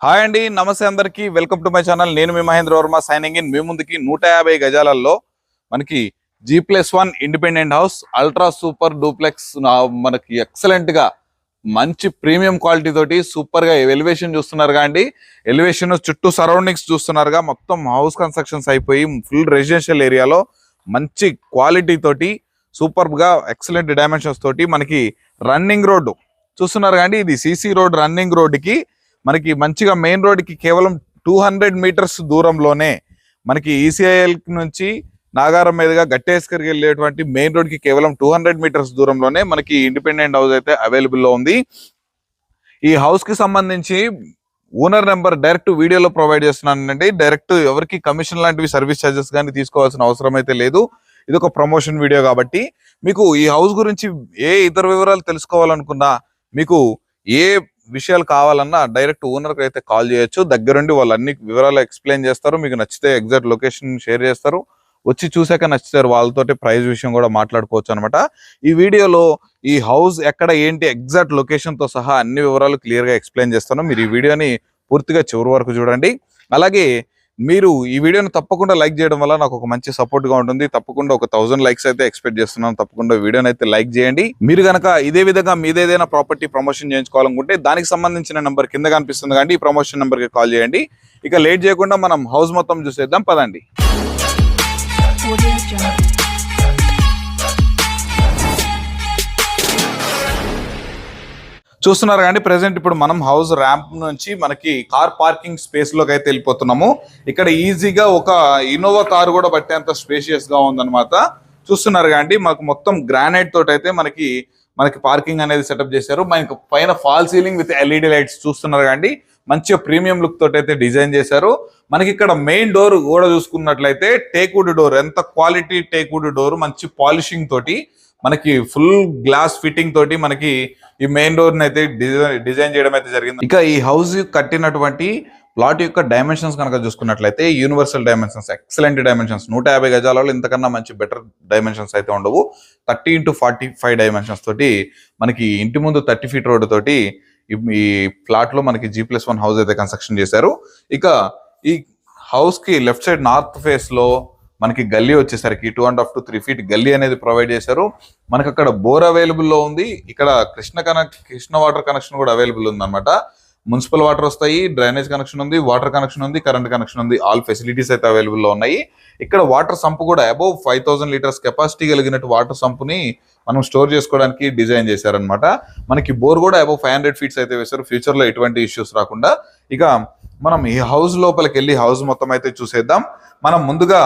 Hi అండి నమస్తే అందరికి. Welcome to my channel. నేను మీ మహేంద్ర వర్మ సైనింగ్ ఇన్. మీ ముందుకి నూట యాభై గజాలలో మనకి G plus one independent house ultra super duplex మనకి ఎక్సలెంట్గా మంచి ప్రీమియం క్వాలిటీ తోటి సూపర్గా ఎలివేషన్ చూస్తున్నారుగా అండి. ఎలివేషన్ చుట్టూ సరౌండింగ్స్ చూస్తున్నారుగా మొత్తం హౌస్ కన్స్ట్రక్షన్స్ అయిపోయి ఫుల్ రెసిడెన్షియల్ ఏరియాలో మంచి క్వాలిటీ తోటి సూపర్గా ఎక్సలెంట్ డైమెన్షన్స్ తోటి మనకి రన్నింగ్ రోడ్డు చూస్తున్నారు కానీ ఇది సిసి రోడ్ రన్నింగ్ రోడ్డుకి మనకి మంచిగా మెయిన్ రోడ్కి కేవలం టూ హండ్రెడ్ మీటర్స్ దూరంలోనే మనకి ఈసీఐఎల్ నుంచి నాగారం మీదుగా గట్టేశ్వరికి వెళ్ళేటువంటి మెయిన్ రోడ్కి కేవలం టూ హండ్రెడ్ మీటర్స్ దూరంలోనే మనకి ఇండిపెండెంట్ హౌస్ అయితే అవైలబుల్లో ఉంది. ఈ హౌస్కి సంబంధించి ఓనర్ నెంబర్ డైరెక్ట్ వీడియోలో ప్రొవైడ్ చేస్తున్నానండి డైరెక్ట్ ఎవరికి కమిషన్ లాంటివి సర్వీస్ ఛార్జెస్ కానీ తీసుకోవాల్సిన అవసరం అయితే లేదు. ఇది ఒక ప్రమోషన్ వీడియో కాబట్టి మీకు ఈ హౌస్ గురించి ఏ ఇతర వివరాలు తెలుసుకోవాలనుకున్నా మీకు ఏ విషయాలు కావాలన్నా డైరెక్ట్ ఓనర్కి అయితే కాల్ చేయొచ్చు. దగ్గరుండి వాళ్ళు అన్ని వివరాలు ఎక్స్ప్లెయిన్ చేస్తారు. మీకు నచ్చితే ఎగ్జాక్ట్ లొకేషన్ షేర్ చేస్తారు. వచ్చి చూసాక నచ్చుతారు. వాళ్ళతోటి ప్రైస్ విషయం కూడా మాట్లాడుకోవచ్చు అనమాట ఈ వీడియోలో ఈ హౌస్ ఎక్కడ ఏంటి ఎగ్జాక్ట్ లొకేషన్తో సహా అన్ని వివరాలు క్లియర్గా ఎక్స్ప్లెయిన్ చేస్తాను. మీరు ఈ వీడియోని పూర్తిగా చివరి వరకు చూడండి. అలాగే మీరు ఈ వీడియోని తప్పకుండా లైక్ చేయడం వల్ల నాకు ఒక మంచి సపోర్ట్గా ఉంటుంది. తప్పకుండా ఒక థౌసండ్ లైక్స్ అయితే ఎక్స్పెక్ట్ చేస్తున్నాను. తప్పకుండా వీడియోని అయితే లైక్ చేయండి. మీరు గనక ఇదే విధంగా మీదేదైనా ప్రాపర్టీ ప్రమోషన్ చేయించుకోవాలనుకుంటే దానికి సంబంధించిన నెంబర్ కింద కనిపిస్తుంది కానీ ఈ ప్రమోషన్ నెంబర్కి కాల్ చేయండి. ఇక లేట్ చేయకుండా మనం హౌస్ మొత్తం చూసేద్దాం. పదండి. చూస్తున్నారు కానీ ప్రెసెంట్ ఇప్పుడు మనం హౌస్ ర్యాంప్ నుంచి మనకి కార్ పార్కింగ్ స్పేస్లోకి అయితే వెళ్ళిపోతున్నాము. ఇక్కడ ఈజీగా ఒక ఇన్నోవా కార్ కూడా పట్టేంత స్పేషియస్గా ఉందన్నమాట. చూస్తున్నారు కానీ మాకు మొత్తం గ్రానైట్ తోటి అయితే మనకి మనకి పార్కింగ్ అనేది సెటప్ చేశారు. మనకి పైన fall ceiling with LED lights చూస్తున్నారు కానీ మంచిగా ప్రీమియం లుక్ తోటి అయితే డిజైన్ చేశారు. మనకి ఇక్కడ మెయిన్ డోర్ కూడా చూసుకున్నట్లయితే టేక్వుడ్ డోర్ ఎంత క్వాలిటీ టేక్వుడ్ డోర్ మంచి పాలిషింగ్ తోటి మనకి ఫుల్ గ్లాస్ ఫిట్టింగ్ తోటి మనకి ఈ మెయిన్ డోర్ అయితే డిజైన్ డిజైన్ చేయడం అయితే జరిగింది. ఇక ఈ హౌస్ కట్టినటువంటి ప్లాట్ యొక్క డైమెన్షన్స్ కనుక చూసుకున్నట్లయితే యూనివర్సల్ డైమెన్షన్స్ ఎక్సలెంట్ డైమెన్షన్స్. నూట యాభై గజాలలో ఇంతకన్నా మంచి బెటర్ డైమెన్షన్స్ అయితే ఉండవు. Thirty into forty five dimensions తోటి మనకి ఇంటి ముందు థర్టీ ఫీట్ రోడ్ తోటి ఈ- ఈ ప్లాట్లో మనకి జీ ప్లస్ వన్ హౌస్ అయితే కన్స్ట్రక్షన్ చేశారు. ఇక ఈ హౌస్కి లెఫ్ట్ సైడ్ నార్త్ ఫేస్లో మనకి గల్లీ వచ్చేసరికి two and half to three feet గల్లీ అనేది ప్రొవైడ్ చేశారు. మనకి అక్కడ బోర్ అవైలబుల్లో ఉంది. ఇక్కడ Krishna connect Krishna water connection కూడా అవైలబుల్ ఉంది అనమాట మున్సిపల్ వాటర్ వస్తాయి డ్రైనేజ్ కనెక్షన్ ఉంది వాటర్ కనెక్షన్ ఉంది కరెంట్ కనెక్షన్ ఉంది. ఆల్ ఫెసిలిటీస్ అయితే అవైలబుల్లో ఉన్నాయి. ఇక్కడ వాటర్ సంప్ కూడా above five thousand litres capacity కలిగినట్టు water సంప్ని మనం స్టోర్ చేసుకోవడానికి డిజైన్ చేశారనమాట మనకి బోర్ కూడా అబౌవ్ ఫైవ్ హండ్రెడ్ ఫీట్స్ అయితే వేశారు. ఫ్యూచర్లో ఎటువంటి ఇష్యూస్ రాకుండా. ఇక మనం ఈ హౌస్ లోపలికి వెళ్ళి హౌస్ మొత్తం అయితే చూసేద్దాం. మనం ముందుగా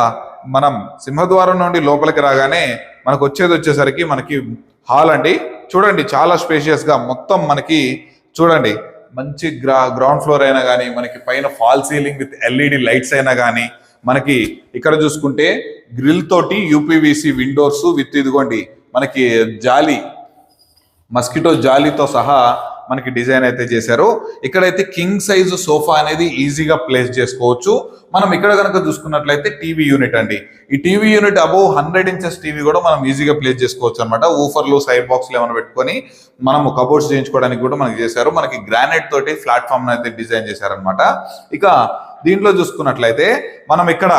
మనం సింహద్వారం నుండి లోపలికి రాగానే మనకు వచ్చేది వచ్చేసరికి మనకి హాల్ అండి. చూడండి చాలా స్పేషియస్గా మొత్తం మనకి చూడండి. మంచి గ్రా గ్రౌండ్ ఫ్లోర్ అయినా కానీ మనకి పైన fall ceiling with LED lights అయినా కానీ మనకి ఇక్కడ చూసుకుంటే గ్రిల్ తోటి యూపీవీసీ విండోస్ విత్ ఇదిగోండి మనకి జాలి మస్కిటో జాలీతో సహా మనకి డిజైన్ అయితే చేశారు. ఇక్కడైతే కింగ్ సైజు సోఫా అనేది ఈజీగా ప్లేస్ చేసుకోవచ్చు. మనం ఇక్కడ కనుక చూసుకున్నట్లయితే టీవీ యూనిట్ అండి. ఈ TV unit above hundred inches TV కూడా మనం ఈజీగా ప్లేస్ చేసుకోవచ్చు అనమాట ఊఫర్లు సైడ్ బాక్స్లు ఏమైనా పెట్టుకొని మనం కబోర్డ్స్ చేయించుకోవడానికి కూడా మనకి చేశారు. మనకి గ్రానైట్ తోటి ప్లాట్ఫామ్ అయితే డిజైన్ చేశారనమాట ఇక దీంట్లో చూసుకున్నట్లయితే మనం ఇక్కడ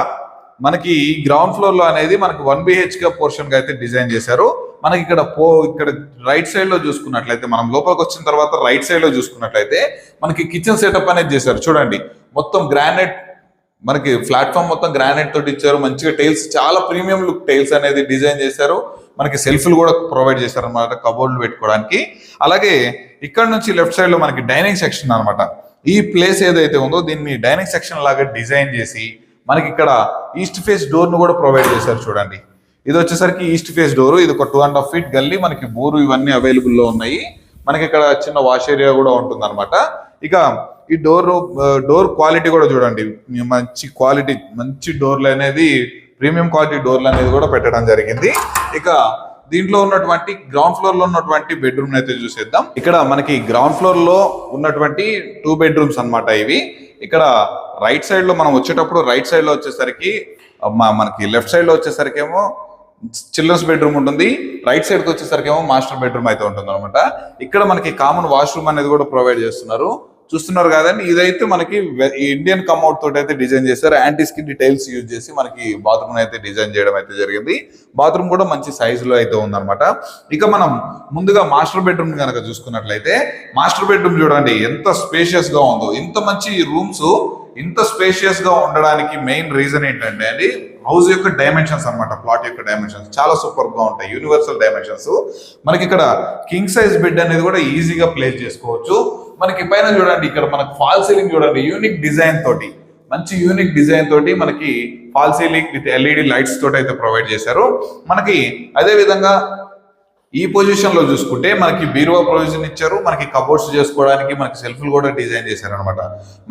మనకి గ్రౌండ్ ఫ్లోర్లో అనేది మనకి వన్ బిహెచ్కే పోర్షన్గా అయితే డిజైన్ చేశారు. మనకి ఇక్కడ పో ఇక్కడ రైట్ సైడ్లో చూసుకున్నట్లయితే మనం లోపలికి వచ్చిన తర్వాత రైట్ సైడ్లో చూసుకున్నట్లయితే మనకి కిచెన్ సెటప్ అనేది చేశారు. చూడండి మొత్తం గ్రానైట్ మనకి ప్లాట్ఫామ్ మొత్తం గ్రానైట్ తోటి ఇచ్చారు. మంచిగా టైల్స్ చాలా ప్రీమియం లుక్ టైల్స్ అనేది డిజైన్ చేశారు. మనకి సెల్ఫ్లు కూడా ప్రొవైడ్ చేశారు అనమాట కబోర్డ్లు పెట్టుకోవడానికి. అలాగే ఇక్కడ నుంచి లెఫ్ట్ సైడ్లో మనకి డైనింగ్ సెక్షన్ అన్నమాట. ఈ ప్లేస్ ఏదైతే ఉందో దీన్ని డైనింగ్ సెక్షన్ లాగా డిజైన్ చేసి మనకి ఇక్కడ ఈస్ట్ ఫేస్ డోర్ను కూడా ప్రొవైడ్ చేశారు చూడండి. ఇది వచ్చేసరికి ఈస్ట్ ఫేస్ డోర్. ఇది ఒక టూ అండ్ హాఫ్ ఫీట్ గల్లీ. మనకి బోరు ఇవన్నీ అవైలబుల్లో ఉన్నాయి. మనకి ఇక్కడ చిన్న వాష్ ఏరియా కూడా ఉంటుంది అనమాట ఇక ఈ డోర్ డోర్ క్వాలిటీ కూడా చూడండి. మంచి క్వాలిటీ మంచి డోర్లు అనేది ప్రీమియం క్వాలిటీ డోర్లు అనేది కూడా పెట్టడం జరిగింది. ఇక దీంట్లో ఉన్నటువంటి గ్రౌండ్ ఫ్లోర్లో ఉన్నటువంటి బెడ్రూమ్ అయితే చూసేద్దాం. ఇక్కడ మనకి గ్రౌండ్ ఫ్లోర్లో ఉన్నటువంటి టూ బెడ్రూమ్స్ అన్నమాట ఇవి. ఇక్కడ రైట్ సైడ్లో మనం వచ్చేటప్పుడు రైట్ సైడ్లో వచ్చేసరికి మనకి లెఫ్ట్ సైడ్లో వచ్చేసరికి ఏమో చిల్డ్రన్స్ బెడ్రూమ్ ఉంటుంది. రైట్ సైడ్కి వచ్చేసరికి ఏమో మాస్టర్ బెడ్రూమ్ అయితే ఉంటుంది అనమాట ఇక్కడ మనకి కామన్ వాష్రూమ్ అనేది కూడా ప్రొవైడ్ చేస్తున్నారు. చూస్తున్నారు కదండి ఇదైతే మనకి ఇండియన్ కమౌట్ తోటి అయితే డిజైన్ చేశారు. యాంటీ స్కిన్ డీటెయిల్స్ యూజ్ చేసి మనకి బాత్రూమ్ అయితే డిజైన్ చేయడం అయితే జరిగింది. బాత్రూమ్ కూడా మంచి సైజులో అయితే ఉందన్నమాట. ఇక మనం ముందుగా మాస్టర్ బెడ్రూమ్ కనుక చూసుకున్నట్లయితే మాస్టర్ బెడ్రూమ్ చూడండి ఎంత స్పేషియస్గా ఉందో ఇంత మంచి రూమ్స్ ఇంత స్పేషియస్గా ఉండడానికి మెయిన్ రీజన్ ఏంటంటే అండి హౌస్ యొక్క డైమెన్షన్స్ అన్నమాట ప్లాట్ యొక్క డైమెన్షన్స్ చాలా సూపర్గా ఉంటాయి యూనివర్సల్ డైమెన్షన్స్ మనకి ఇక్కడ కింగ్ సైజ్ బెడ్ అనేది కూడా ఈజీగా ప్లేస్ చేసుకోవచ్చు. మనకి పైన చూడండి ఇక్కడ మనకి ఫాల్ సీలింగ్ చూడండి యూనిక్ డిజైన్ తోటి మంచి యూనిక్ డిజైన్ తోటి మనకి fall ceiling with LED lights తోటి అయితే ప్రొవైడ్ చేశారు. మనకి అదే విధంగా ఈ పొజిషన్లో చూసుకుంటే మనకి బీరువా ప్రొవిజన్ ఇచ్చారు మనకి కబోర్డ్స్ చేసుకోవడానికి మనకి సెల్ఫ్లు కూడా డిజైన్ చేశారు అనమాట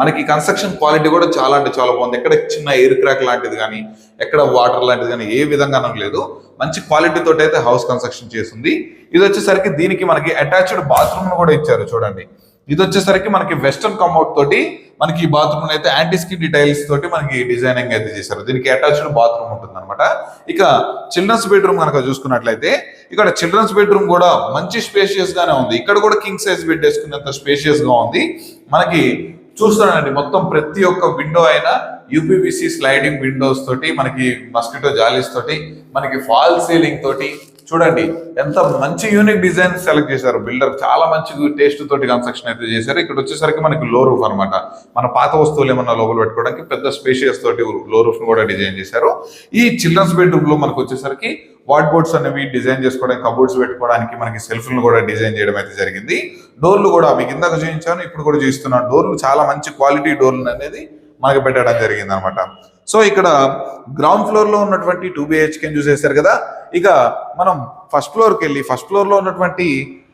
మనకి కన్స్ట్రక్షన్ క్వాలిటీ కూడా చాలా అంటే చాలా బాగుంది. ఎక్కడ చిన్న ఎయిర్ క్రాక్ లాంటిది కానీ ఎక్కడ వాటర్ లాంటిది కానీ ఏ విధంగానూ లేదు. మంచి క్వాలిటీ తోటి అయితే హౌస్ కన్స్ట్రక్షన్ చేసింది ఇది వచ్చేసరికి దీనికి మనకి అటాచ్డ్ బాత్రూమ్ కూడా ఇచ్చారు చూడండి. ఇది వచ్చేసరికి మనకి వెస్టర్న్ కమౌట్ తోటి మనకి ఈ బాత్రూమ్ అయితే యాంటీ స్కిన్ డీటైల్స్ తోటి మనకి డిజైనింగ్ అయితే చేశారు. దీనికి అటాచ్డ్ బాత్రూమ్ ఉంటుంది అనమాట ఇక చిల్డ్రన్స్ బెడ్రూమ్ కనుక చూసుకున్నట్లయితే ఇక్కడ చిల్డ్రన్స్ బెడ్రూమ్ కూడా మంచి స్పేషియస్ గానే ఉంది. ఇక్కడ కూడా కింగ్ సైజ్ బెడ్ వేసుకున్నంత స్పేషియస్గా ఉంది. మనకి చూస్తానండి మొత్తం ప్రతి ఒక్క విండో అయినా యూపీవీసీ స్లైడింగ్ విండోస్ తోటి మనకి మస్కిటో జాలీస్ తోటి మనకి ఫాల్ సీలింగ్ తోటి చూడండి ఎంత మంచి యూనిక్ డిజైన్ సెలెక్ట్ చేశారు. బిల్డర్ చాలా మంచి టేస్ట్ తోటి కన్స్ట్రక్షన్ అయితే చేశారు. ఇక్కడ వచ్చేసరికి మనకి లో రూఫ్ అనమాట మన పాత వస్తువులు ఏమన్నా లోపల పెట్టుకోవడానికి పెద్ద స్పేషియస్ తోటి లో రూఫ్ కూడా డిజైన్ చేశారు. ఈ చిల్డ్రన్స్ బెడ్రూమ్లో మనకు వచ్చేసరికి వాట్ బోర్డ్స్ అనేవి డిజైన్ చేసుకోవడానికి కబోర్డ్స్ పెట్టుకోవడానికి మనకి సెల్ఫ్లను కూడా డిజైన్ చేయడం అయితే జరిగింది. డోర్లు కూడా మీకు ఇందాక చూపించాను ఇప్పుడు కూడా చూస్తున్నాను డోర్లు చాలా మంచి క్వాలిటీ డోర్లు అనేది మనకి పెట్టడం జరిగింది అనమాట సో ఇక్కడ గ్రౌండ్ ఫ్లోర్లో ఉన్నటువంటి టూ బిహెచ్కేని చూసేసారు కదా. ఇక మనం ఫస్ట్ ఫ్లోర్కి వెళ్ళి ఫస్ట్ ఫ్లోర్లో ఉన్నటువంటి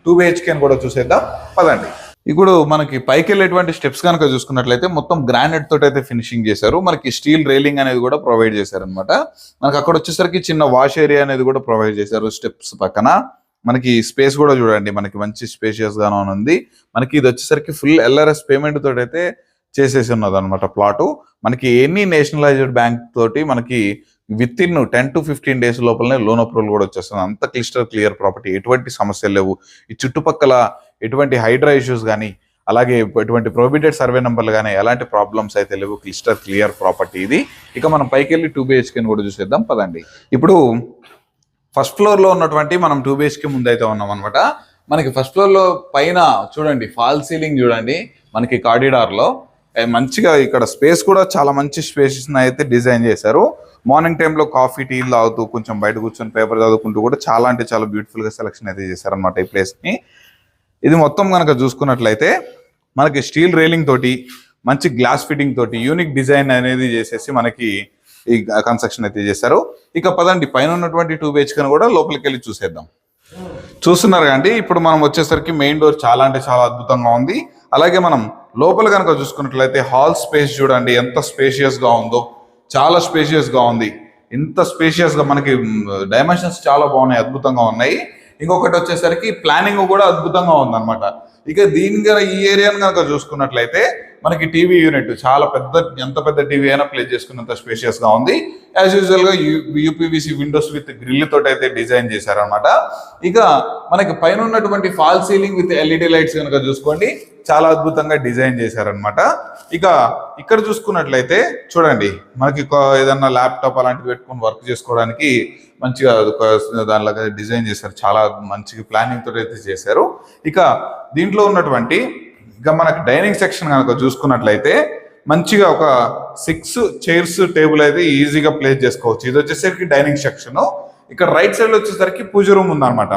టూ బిహెచ్కేని కూడా చూసేద్దాం. పదండి. ఇప్పుడు మనకి పైకి వెళ్ళేటువంటి స్టెప్స్ కనుక చూసుకున్నట్లయితే మొత్తం గ్రానైట్ తోటి అయితే ఫినిషింగ్ చేశారు. మనకి స్టీల్ రైలింగ్ అనేది కూడా ప్రొవైడ్ చేశారనమాట మనకి అక్కడ వచ్చేసరికి చిన్న వాష్ ఏరియా అనేది కూడా ప్రొవైడ్ చేశారు స్టెప్స్ పక్కన. మనకి స్పేస్ కూడా చూడండి మనకి మంచి స్పేషియస్ గానే ఉంది. మనకి ఇది వచ్చేసరికి ఫుల్ ఎల్ఆర్ఎస్ పేమెంట్ తోటి అయితే చేసేసి ఉన్నది అనమాట ప్లాట్ మనకి ఎనీ నేషనలైజ్డ్ బ్యాంక్ తోటి మనకి with in ten to fifteen days లోపలనే లోన్ అప్రూవల్ కూడా వచ్చేస్తుంది. అంత క్లిస్టర్ క్లియర్ ప్రాపర్టీ ఎటువంటి సమస్యలు లేవు. ఈ చుట్టుపక్కల ఎటువంటి హైడ్రా ఇష్యూస్ కానీ అలాగే ఎటువంటి ప్రొహిబిటెడ్ సర్వే నెంబర్లు కానీ ఎలాంటి ప్రాబ్లమ్స్ అయితే లేవు. క్లిస్టర్ క్లియర్ ప్రాపర్టీ ఇది. ఇక మనం పైకి వెళ్ళి టూ బిహెచ్కేని కూడా చూసేద్దాం. పదండి. ఇప్పుడు ఫస్ట్ ఫ్లోర్లో ఉన్నటువంటి మనం టూ బిహెచ్కే ముందైతే ఉన్నాం అనమాట మనకి ఫస్ట్ ఫ్లోర్లో పైన చూడండి ఫాల్ సీలింగ్ చూడండి. మనకి కారిడార్లో మంచిగా ఇక్కడ స్పేస్ కూడా చాలా మంచి స్పేసెస్ అయితే డిజైన్ చేశారు. మార్నింగ్ టైంలో కాఫీ టీ తాగుతూ కొంచెం బయట కూర్చొని పేపర్ చదువుకుంటూ కూడా చాలా అంటే చాలా బ్యూటిఫుల్గా సెలెక్షన్ అయితే చేశారనమాట ఈ ప్లేస్ని ఇది మొత్తం కనుక చూసుకున్నట్లయితే మనకి స్టీల్ రైలింగ్ తోటి మంచి గ్లాస్ ఫిట్టింగ్ తోటి యూనిక్ డిజైన్ అనేది చేసేసి మనకి ఈ కన్స్ట్రక్షన్ అయితే చేశారు. ఇక పదండి పైన ఉన్నటువంటి టూ బిహెచ్కని కూడా లోపలికి వెళ్ళి చూసేద్దాం. చూస్తున్నారు కానీ ఇప్పుడు మనం వచ్చేసరికి మెయిన్ డోర్ చాలా అంటే చాలా అద్భుతంగా ఉంది. అలాగే మనం లోపల కనుక చూసుకున్నట్లయితే హాల్ స్పేస్ చూడండి ఎంత స్పేషియస్గా ఉందో చాలా స్పేషియస్గా ఉంది. ఇంత స్పేషియస్గా మనకి డైమెన్షన్స్ చాలా బాగున్నాయి అద్భుతంగా ఉన్నాయి. ఇంకొకటి వచ్చేసరికి ప్లానింగ్ కూడా అద్భుతంగా ఉందన్నమాట. ఇక దీని గన ఈ ఏరియాను కనుక చూసుకున్నట్లయితే మనకి టీవీ యూనిట్ చాలా పెద్ద ఎంత పెద్ద టీవీ అయినా ప్లే చేసుకున్నంత స్పేషియస్గా ఉంది. యాజ్ యూజువల్గా యూపీవీసీ విండోస్ విత్ గ్రిల్ తోటి అయితే డిజైన్ చేశారనమాట ఇక మనకి పైన ఉన్నటువంటి fall ceiling with LED lights కనుక చూసుకోండి. చాలా అద్భుతంగా డిజైన్ చేశారనమాట ఇక ఇక్కడ చూసుకున్నట్లయితే చూడండి మనకి ఏదన్నా ల్యాప్టాప్ అలాంటివి పెట్టుకొని వర్క్ చేసుకోవడానికి మంచిగా దానిలాగా దానిలో డిజైన్ చేశారు. చాలా మంచిగా ప్లానింగ్ తోటి అయితే చేశారు. ఇక దీంట్లో ఉన్నటువంటి ఇక మనకి డైనింగ్ సెక్షన్ కనుక చూసుకున్నట్లయితే మంచిగా ఒక సిక్స్ చైర్స్ టేబుల్ అయితే ఈజీగా ప్లేస్ చేసుకోవచ్చు. ఇది వచ్చేసరికి డైనింగ్ సెక్షన్. ఇక్కడ రైట్ సైడ్ వచ్చేసరికి పూజ రూమ్ ఉందన్నమాట.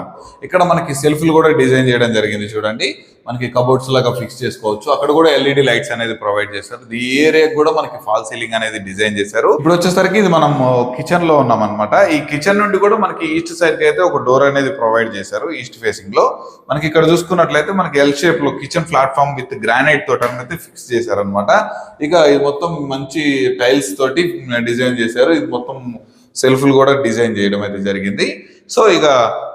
ఇక్కడ మనకి సెల్ఫ్లు కూడా డిజైన్ చేయడం జరిగింది చూడండి. మనకి కబోర్డ్స్ లాగా ఫిక్స్ చేసుకోవచ్చు. అక్కడ కూడా ఎల్ఈడి లైట్స్ అనేది ప్రొవైడ్ చేశారు. ఈ ఏరియా కూడా మనకి ఫాల్ సీలింగ్ అనేది డిజైన్ చేశారు. ఇప్పుడు వచ్చేసరికి ఇది మనం కిచెన్లో ఉన్నాం అనమాట ఈ కిచెన్ నుండి కూడా మనకి ఈస్ట్ సైడ్కి అయితే ఒక డోర్ అనేది ప్రొవైడ్ చేశారు ఈస్ట్ ఫేసింగ్లో. మనకి ఇక్కడ చూసుకున్నట్లయితే మనకి ఎల్ షేప్లో కిచెన్ ప్లాట్ఫామ్ విత్ గ్రానైట్ తోటి అయితే ఫిక్స్ చేశారనమాట ఇక ఇది మొత్తం మంచి టైల్స్ తోటి డిజైన్ చేశారు. ఇది మొత్తం సెల్ఫ్లు కూడా డిజైన్ చేయడం అయితే జరిగింది. సో ఇక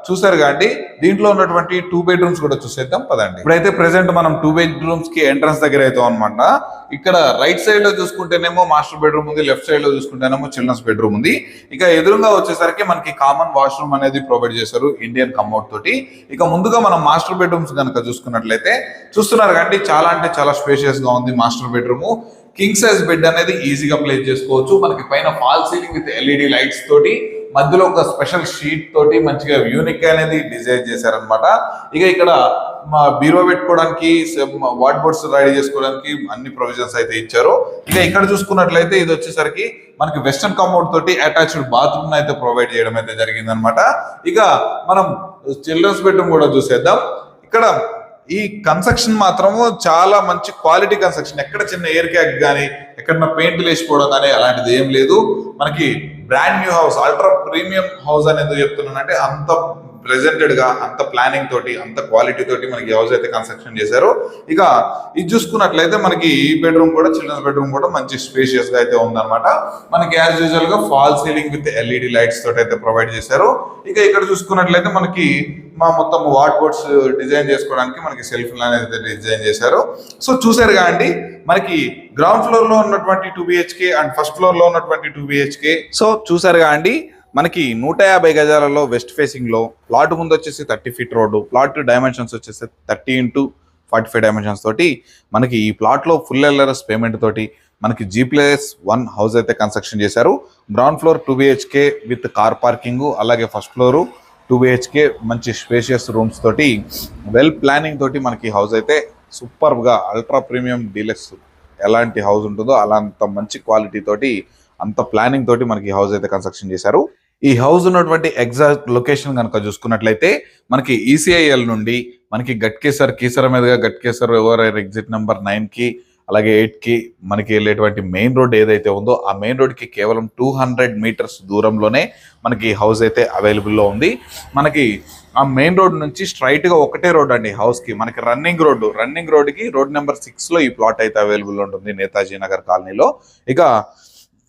చూసారు కాబట్టి దీంట్లో ఉన్నటువంటి టూ బెడ్రూమ్స్ కూడా చూసేద్దాం పదండి. ఇప్పుడైతే ప్రెసెంట్ మనం టూ బెడ్రూమ్స్కి ఎంట్రన్స్ దగ్గర అయితే అనమాట ఇక్కడ రైట్ సైడ్లో చూసుకుంటేనేమో మాస్టర్ బెడ్రూమ్ ఉంది లెఫ్ట్ సైడ్లో చూసుకుంటేనేమో చిల్డ్రన్స్ బెడ్రూమ్ ఉంది. ఇక ఎదురుగా వచ్చేసరికి మనకి కామన్ వాష్రూమ్ అనేది ప్రొవైడ్ చేశారు ఇండియన్ కమౌట్ తోటి. ఇక ముందుగా మనం మాస్టర్ బెడ్రూమ్స్ కనుక చూసుకున్నట్లయితే చూస్తున్నారు కాబట్టి చాలా అంటే చాలా స్పేషియస్గా ఉంది master bedroom king size bed అనేది ఈజీగా ప్లేస్ చేసుకోవచ్చు. మనకి పైన fall ceiling with LED lights తోటి మధ్యలో ఒక స్పెషల్ షీట్ తోటి మంచిగా యూనిక్ అనేది డిజైన్ చేశారనమాట ఇక ఇక్కడ మా బీరో పెట్టుకోవడానికి వాట్ బోర్డ్స్ రెడీ చేసుకోవడానికి అన్ని ప్రొవిజన్స్ అయితే ఇచ్చారు. ఇక ఇక్కడ చూసుకున్నట్లయితే ఇది వచ్చేసరికి మనకి వెస్టర్న్ కమౌడ్ తోటి అటాచ్డ్ బాత్రూమ్ అయితే ప్రొవైడ్ చేయడం అయితే జరిగిందనమాట ఇక మనం చిల్డ్రన్స్ బెడ్రూమ్ కూడా చూసేద్దాం. ఇక్కడ ఈ కన్స్ట్రక్షన్ మాత్రము చాలా మంచి క్వాలిటీ కన్స్ట్రక్షన్ ఎక్కడ చిన్న ఎయిర్ క్యాక్ కానీ ఎక్కడ పెయింట్ లేచిపోవడం కానీ అలాంటిది ఏం లేదు. మనకి brand new house ultra premium house అని ఎందుకు చెప్తున్నానంటే అంత ప్రెజెంటెడ్గా అంత ప్లానింగ్ తోటి అంత క్వాలిటీ తోటి మనకి హౌస్ అయితే కన్స్ట్రక్షన్ చేశారు ఇక ఇది చూసుకున్నట్లయితే మనకి ఈ బెడ్రూమ్ కూడా చిల్డ్రన్స్ బెడ్రూమ్ కూడా మంచి స్పేషియస్గా అయితే ఉందన్నమాట. మనకి యాజ్ యూజువల్గా fall ceiling with LED lights తోటి అయితే ప్రొవైడ్ చేశారు. ఇక ఇక్కడ చూసుకున్నట్లయితే మనకి మా మొత్తం వాట్ బోర్డ్స్ డిజైన్ చేసుకోవడానికి మనకి సెల్ఫ్ అనేది డిజైన్ చేశారు. సో చూసారు కాండి మనకి గ్రౌండ్ ఫ్లోర్లో ఉన్నటువంటి టూ బిహెచ్కే అండ్ ఫస్ట్ ఫ్లోర్లో ఉన్నటువంటి టూ బిహెచ్కే సో చూసారుగా అండి మనకి నూట యాభై గజాలలో వెస్ట్ ఫేసింగ్లో ప్లాట్ ముందు వచ్చేసి thirty feet road plot dimensions వచ్చేసి thirty into forty five dimensions తోటి మనకి ఈ ప్లాట్లో ఫుల్ ఎల్ఆర్ఎస్ పేమెంట్ తోటి మనకి జీ ప్లేస్ వన్ హౌస్ అయితే కన్స్ట్రక్షన్ చేశారు. Ground floor two BHK with car parking అలాగే ఫస్ట్ ఫ్లోరు టూ బిహెచ్కే మంచి స్పేషియస్ రూమ్స్ తోటి వెల్ ప్లానింగ్ తోటి మనకి హౌస్ అయితే సూపర్గా అల్ట్రా ప్రీమియం డీలక్స్ ఎలాంటి హౌస్ ఉంటుందో అలా అంత మంచి క్వాలిటీ తోటి అంత ప్లానింగ్ తోటి మనకి హౌస్ అయితే కన్స్ట్రక్షన్ చేశారు. ఈ హౌస్ ఉన్నటువంటి ఎగ్జాక్ట్ లొకేషన్ కనుక చూసుకున్నట్లయితే మనకి ఈసీఐఎల్ నుండి మనకి గట్కేసర్ కీసర మీదుగా గట్కేసర్ ఎవర్ ఎగ్జిట్ నెంబర్ నైన్కి అలాగే ఎయిట్కి మనకి వెళ్ళేటువంటి మెయిన్ రోడ్ ఏదైతే ఉందో ఆ మెయిన్ రోడ్కి కేవలం టూ హండ్రెడ్ మీటర్స్ దూరంలోనే మనకి హౌస్ అయితే అవైలబుల్లో ఉంది. మనకి ఆ మెయిన్ రోడ్ నుంచి స్ట్రైట్గా ఒకటే రోడ్ అండి హౌస్కి మనకి రన్నింగ్ రోడ్డు రన్నింగ్ రోడ్డుకి రోడ్ నెంబర్ సిక్స్లో ఈ ప్లాట్ అయితే అవైలబుల్ ఉంటుంది నేతాజీ నగర్ కాలనీలో. ఇక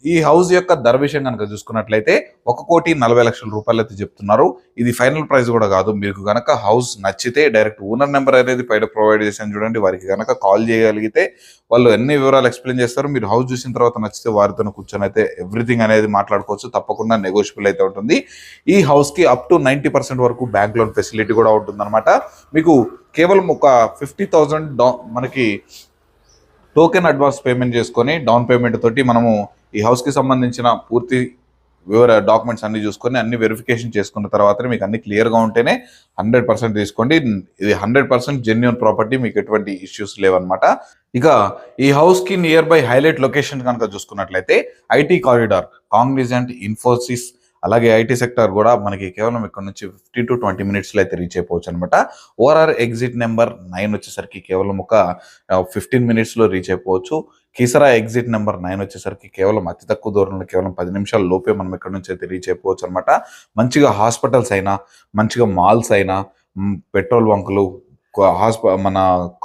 ఈ హౌస్ యొక్క ధర విషయం కనుక చూసుకున్నట్లయితే ఒక కోటి నలభై లక్షల రూపాయలు అయితే చెప్తున్నారు. ఇది ఫైనల్ ప్రైస్ కూడా కాదు. మీకు గనక హౌస్ నచ్చితే డైరెక్ట్ ఓనర్ నెంబర్ అనేది పైన ప్రొవైడ్ చేశాను చూడండి. వారికి కనుక కాల్ చేయగలిగితే వాళ్ళు ఎన్ని వివరాలు ఎక్స్ప్లెయిన్ చేస్తారు మీరు హౌస్ చూసిన తర్వాత నచ్చితే వారితో కూర్చొని అయితే ఎవ్రీథింగ్ అనేది మాట్లాడుకోవచ్చు. తప్పకుండా నెగోషియబుల్ అయితే ఉంటుంది. ఈ హౌస్కి అప్ టు నైంటీ పర్సెంట్ వరకు బ్యాంక్ లోన్ ఫెసిలిటీ కూడా ఉంటుందన్నమాట. మీకు కేవలం ఒక ఫిఫ్టీ థౌసండ్ మనకి టోకెన్ అడ్వాన్స్ పేమెంట్ చేసుకొని డౌన్ పేమెంట్ తోటి మనము ఈ హౌస్కి కి సంబంధించిన పూర్తి వివర డాక్యుమెంట్స్ అన్ని చూసుకొని అన్ని వెరిఫికేషన్ చేసుకున్న తర్వాత మీకు అన్ని క్లియర్గా ఉంటేనే హండ్రెడ్ పర్సెంట్ తీసుకోండి. ఇది హండ్రెడ్ పర్సెంట్ జెన్యున్ ప్రాపర్టీ మీకు ఎటువంటి ఇష్యూస్ లేవన్నమాట. ఇక ఈ హౌస్కి నియర్ బై హైలైట్ లొకేషన్ కనుక చూసుకున్నట్లయితే ఐటీ కారిడార్ కాంగ్నిజెంట్ ఇన్ఫోసిస్ అలాగే ఐటీ సెక్టర్ కూడా మనకి కేవలం ఇక్కడ నుంచి ఫిఫ్టీ టు ట్వంటీ మినిట్స్లో అయితే రీచ్ అయిపోవచ్చు అనమాట ఓఆర్ఆర్ ఎగ్జిట్ నెంబర్ నైన్ వచ్చేసరికి కేవలం ఒక ఫిఫ్టీన్ మినిట్స్లో రీచ్ అయిపోవచ్చు. కీసరా ఎగ్జిట్ నెంబర్ నైన్ వచ్చేసరికి కేవలం అతి తక్కువ దూరంలో కేవలం పది నిమిషాల లోపే మనం ఇక్కడ నుంచి అయితే రీచ్ అయిపోవచ్చు అనమాట మంచిగా హాస్పిటల్స్ అయినా మంచిగా మాల్స్ అయినా పెట్రోల్ బంకులు హాస్ప మన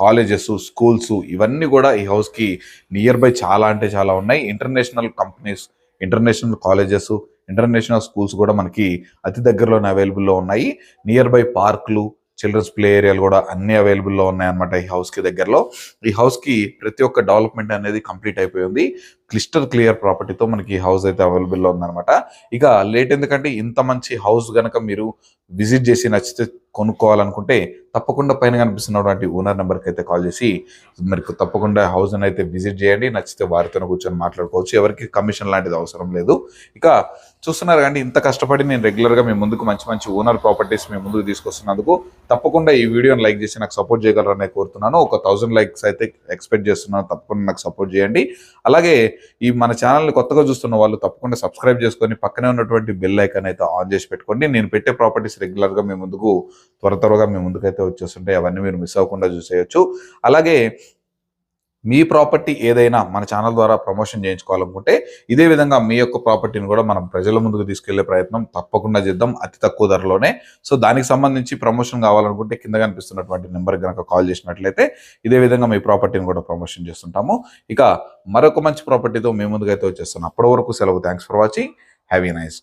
కాలేజెస్ స్కూల్స్ ఇవన్నీ కూడా ఈ హౌస్కి నియర్ బై చాలా అంటే చాలా ఉన్నాయి. International companies international colleges international schools కూడా మనకి అతి దగ్గరలోనే అవైలబుల్లో ఉన్నాయి. నియర్ బై పార్కులు చిల్డ్రన్స్ ప్లే ఏరియాలు కూడా అన్ని అవైలబుల్లో ఉన్నాయన్నమాట ఈ హౌస్కి దగ్గరలో. ఈ హౌస్కి ప్రతి ఒక్క డెవలప్మెంట్ అనేది కంప్లీట్ అయిపోయింది. క్లిస్టర్ క్లియర్ ప్రాపర్టీతో మనకి ఈ హౌస్ అయితే అవైలబుల్లో ఉందన్నమాట. ఇక లేట్ ఎందుకంటే ఇంత మంచి హౌస్ కనుక మీరు విజిట్ చేసి నచ్చితే కొనుక్కోవాలనుకుంటే తప్పకుండా పైన కనిపిస్తున్నటువంటి ఓనర్ నెంబర్కి అయితే కాల్ చేసి మీరు తప్పకుండా హౌస్ అయితే విజిట్ చేయండి. నచ్చితే వారితో కూర్చొని మాట్లాడుకోవచ్చు. ఎవరికి కమిషన్ లాంటిది అవసరం లేదు. ఇక చూస్తున్నారు కానీ ఇంత కష్టపడి నేను రెగ్యులర్గా మీ ముందుకు మంచి మంచి ఓనర్ ప్రాపర్టీస్ మీ ముందుకు తీసుకొస్తున్నందుకు తప్పకుండా ఈ వీడియోని లైక్ చేసి నాకు సపోర్ట్ చేయగలరని కోరుతున్నాను. ఒక థౌసండ్ లైక్స్ అయితే ఎక్స్పెక్ట్ చేస్తున్నాను. తప్పకుండా నాకు సపోర్ట్ చేయండి. అలాగే ఈ మన ఛానల్ని కొత్తగా చూస్తున్న వాళ్ళు తప్పకుండా సబ్స్క్రైబ్ చేసుకొని పక్కనే ఉన్నటువంటి బెల్ ఐకాన్ అయితే ఆన్ చేసి పెట్టుకోండి. నేను పెట్టే ప్రాపర్టీస్ రెగ్యులర్గా మీ ముందుకు త్వర త్వరగా మీ ముందుకైతే వచ్చేస్తుంటాయి. అవన్నీ మీరు మిస్ అవ్వకుండా చూసేయచ్చు. అలాగే మీ ప్రాపర్టీ ఏదైనా మన ఛానల్ ద్వారా ప్రమోషన్ చేయించుకోవాలనుకుంటే ఇదే విధంగా మీ యొక్క ప్రాపర్టీని కూడా మనం ప్రజల ముందుకు తీసుకెళ్ళే ప్రయత్నం తప్పకుండా చేద్దాం అతి తక్కువ ధరలోనే. సో దానికి సంబంధించి ప్రమోషన్ కావాలనుకుంటే కింద కనిపిస్తున్నటువంటి నెంబర్ కనుక కాల్ చేసినట్లయితే ఇదే విధంగా మీ ప్రాపర్టీని కూడా ప్రమోషన్ చేస్తుంటాము. ఇక మరొక మంచి ప్రాపర్టీతో మీ ముందుకైతే వచ్చేస్తాను. అప్పటి వరకు సెలవు. Thanks for watching have a nice day